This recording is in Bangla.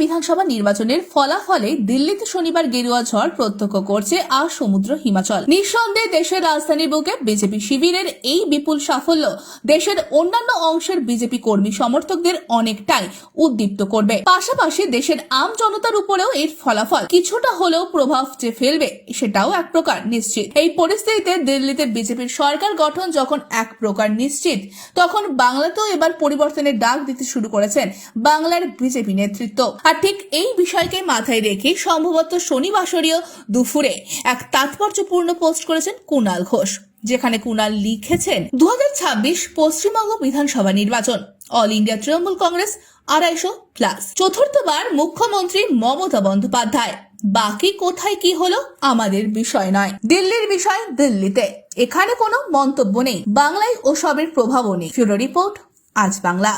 বিধানসভা নির্বাচনের ফলাফলে দিল্লিতে শনিবার গেরুয়া ঝড় প্রত্যক্ষ করছে আর সমুদ্র হিমাচল। নিঃসন্দেহে দেশের রাজধানীর বুকে বিজেপি শিবিরের এই বিপুল সাফল্য দেশের অন্যান্য অংশের বিজেপি কর্মী সমর্থকদের অনেকটাই উদ্দীপ্ত করবে। পাশাপাশি দেশের আম জনতার উপরেও এর ফলাফল কিছুটা হলেও প্রভাব যে ফেলবে সেটাও এক প্রকার নিশ্চিত। এই পরিস্থিতিতে দিল্লিতে বিজেপির সরকার গঠন যখন এক প্রকার নিশ্চিত, তখন বাংলাতেও এবার পরিবর্তনের ডাক দিতে শুরু করেছেন বাংলার বিজেপি নেতৃত্ব। আর ঠিক এই বিষয়কে মাথায় রেখে সম্ভবত শনিবাসরীয় দুপুরে এক তাৎপর্যপূর্ণ পোস্ট করেছেন কুণাল ঘোষ, যেখানে কুণাল লিখেছেন, দুহাজার ছাব্বিশ পশ্চিমবঙ্গ বিধানসভা নির্বাচন, অল ইন্ডিয়া তৃণমূল কংগ্রেস আড়াইশো প্লাস। চতুর্থবার মুখ্যমন্ত্রী মমতা বন্দ্যোপাধ্যায়, বাকি কোথায় কি হলো আমাদের বিষয় নয়। দিল্লির বিষয় দিল্লিতে, এখানে কোনো মন্তব্য নেই, বাংলায় ওসবের প্রভাবও নেই। রিপোর্ট, আজ বাংলা।